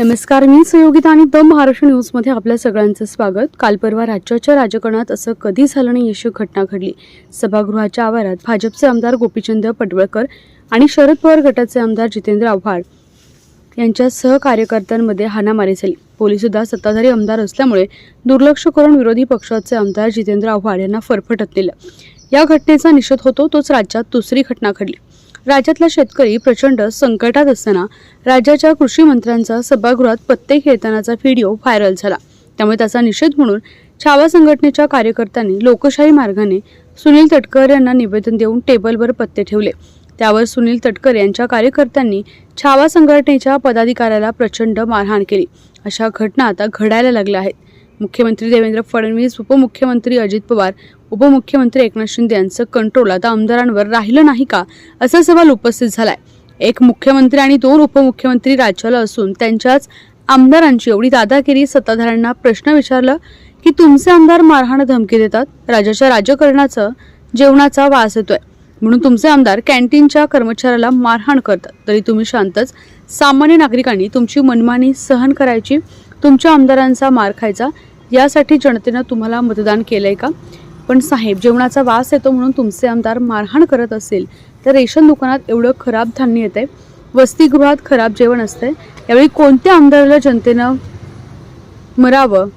नमस्कार मी सुयोगिता आणि द महाराष्ट्र न्यूजमध्ये आपल्या सगळ्यांचं स्वागत. काल परवा राज्याच्या राजकारणात असं कधी झालं नाही अशी घटना घडली. सभागृहाच्या आवारात भाजपचे आमदार गोपीचंद पडवळकर आणि शरद पवार गटाचे आमदार जितेंद्र आव्हाड यांच्या सहकार्यकर्त्यांमध्ये हाणामारी झाली. पोलीस सुद्धा सत्ताधारी आमदार असल्यामुळे दुर्लक्ष करून विरोधी पक्षाचे आमदार जितेंद्र आव्हाड यांना फरफटत नेलं. या घटनेचा निषेध होतो तोच राज्यात दुसरी घटना घडली. राज्यातला शेतकरी प्रचंड संकटात असताना राज्याच्या कृषी मंत्र्यांचा सभागृहात पत्ते खेळतानाचा व्हिडिओ व्हायरल झाला. त्यामुळे त्याचा निषेध म्हणून छावा संघटनेच्या कार्यकर्त्यांनी लोकशाही मार्गाने सुनील तटकर यांना निवेदन देऊन टेबलवर पत्ते ठेवले. त्यावर सुनील तटकर यांच्या कार्यकर्त्यांनी छावा संघटनेच्या पदाधिकाऱ्याला प्रचंड मारहाण केली. अशा घटना आता घडायला लागल्या आहेत. मुख्यमंत्री देवेंद्र फडणवीस उपमुख्यमंत्री अजित पवार उपमुख्यमंत्री एकनाथ शिंदे यांचं कंट्रोल आता आमदारांवर राहिलं नाही का? असा सवाल उपस्थित झालाय. एक मुख्यमंत्री आणि दोन उपमुख्यमंत्री राज्याला असून त्यांच्याच आमदारांची एवढी दादागिरी सत्ताधाऱ्यांना प्रश्न विचारला की तुमचे आमदार मारहाण धमकी देतात? राज्याच्या राजकारणाचं जेवणाचा वास येतोय. म्हणून तुमचे आमदार कॅन्टीनच्या कर्मचाऱ्याला मारहाण करतात. तरी तुम्ही शांतच सामान्य नागरिकांनी तुमची मनमानी सहन करायची तुमच्या आमदारांचा मार खायचा यासाठी जनतेनं तुम्हाला मतदान केलंय का? पण साहेब जेवणाचा वास येतो म्हणून तुमचे आमदार मारहाण करत असेल तर रेशन दुकानात एवढं खराब धान्य येतंय वसतिगृहात खराब जेवण असतंय यावेळी कोणत्या आमदाराला जनतेनं मरावं?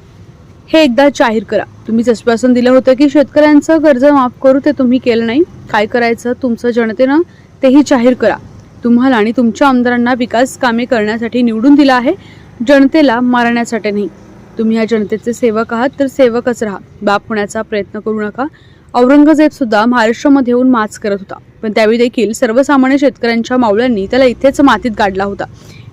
हे एकदा जाहीर करा. तुम्ही आश्वासन दिलं होतं की शेतकऱ्यांचं कर्ज माफ करू ते तुम्ही केलं नाही. काय करायचं? तुमचं जनतेनं तेही जाहीर करा. तुम्हाला आणि तुमच्या आमदारांना विकास कामे करण्यासाठी निवडून दिलं आहे. जनतेला मारण्यासाठी नाही. तुम्ही या जनतेचे सेवक आहात तर सेवकच राहा. बाप होण्याचा प्रयत्न करू नका. औरंगजेब सुद्धा महाराष्ट्रामध्ये येऊन माच करत होता. पण त्यावेळी देखील सर्वसामान्य शेतकऱ्यांच्या मावळ्यांनी त्याला इथेच मातीत गाडला होता.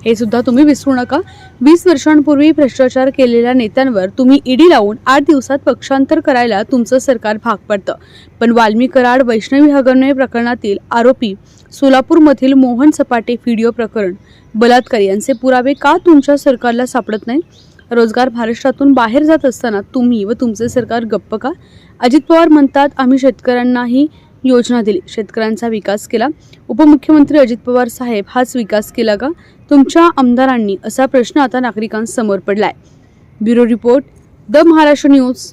हे सुद्धा तुम्ही विसरू नका. वीस वर्षांपूर्वी भ्रष्टाचार केलेल्या नेत्यांवर तुम्ही ईडी लावून आठ दिवसात पक्षांतर करायला तुमचं सरकार भाग पडतं. पण वाल्मी कराड वैष्णवी हगरणे प्रकरणातील आरोपी सोलापूरमधील मोहन सपाटे व्हिडिओ प्रकरण. बलात्कार यांचे पुरावे का तुमच्या सरकारला सापडत नाही रोजगार महाराष्ट्रातून बाहेर जात असताना तुम्ही व तुमचे सरकार गप्प का? अजित पवार म्हणतात आम्ही शेतकऱ्यांनाही योजना दिली. शेतकऱ्यांचा विकास केला. उपमुख्यमंत्री अजित पवार साहेब हाच विकास केला का? तुमच्या आमदारांनी असा प्रश्न आता नागरिकांसमोर पडलाय. Bureau report the Maharashtra news